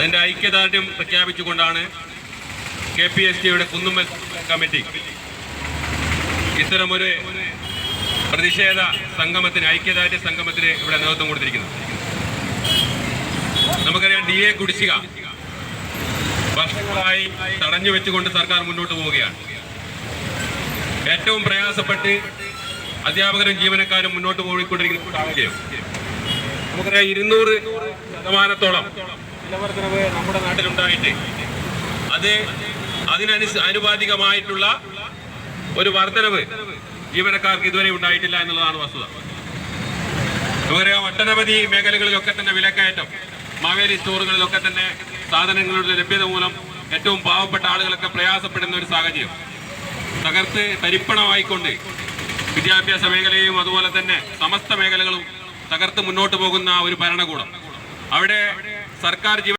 അതിന്റെ ഐക്യദാർഢ്യം പ്രഖ്യാപിച്ചുകൊണ്ടാണ് K P S ടിയുടെ കുന്നുമ്മൽ കമ്മിറ്റി ഇത്തരമൊരു പ്രതിഷേധ സംഗമത്തിന് ഐക്യദാർഢ്യ സംഗമത്തിന് ഇവിടെ നേതൃത്വം കൊടുത്തിരിക്കുന്നത്. നമുക്കറിയാം ഡി എ കുടിശ്ശിക വർഷങ്ങളായി തടഞ്ഞു വെച്ചുകൊണ്ട് സർക്കാർ മുന്നോട്ട് പോവുകയാണ്. ഏറ്റവും പ്രയാസപ്പെട്ട് അധ്യാപകരും ജീവനക്കാരും മുന്നോട്ട് പോയിക്കൊണ്ടിരിക്കുന്ന സാഹചര്യം. നമുക്കറിയാം ഇരുന്നൂറ് ശതമാനത്തോളം വിലവർദ്ധനവ് നമ്മുടെ നാട്ടിലുണ്ടായിട്ട്. അത് അതിനനു അനുപാതികമായിട്ടുള്ള ഒരു വർധനവ് ജീവനക്കാർക്ക് ഇതുവരെ ഉണ്ടായിട്ടില്ല എന്നുള്ളതാണ് വസ്തുത. നമുക്കറിയാം ഒട്ടനവധി മേഖലകളിലൊക്കെ തന്നെ വിലക്കയറ്റം മാവേലി സ്റ്റോറുകളിലൊക്കെ തന്നെ സാധനങ്ങളുടെ ലഭ്യത മൂലം ഏറ്റവും പാവപ്പെട്ട ആളുകളൊക്കെ പ്രയാസപ്പെടുന്ന ഒരു സാഹചര്യം. തകർത്ത് തരിപ്പണമായിക്കൊണ്ട് വിദ്യാഭ്യാസ മേഖലയും അതുപോലെ തന്നെ സമസ്ത മേഖലകളും തകർത്ത് മുന്നോട്ട് പോകുന്ന ഒരു ഭരണകൂടം. അവിടെ സർക്കാർ ജീവ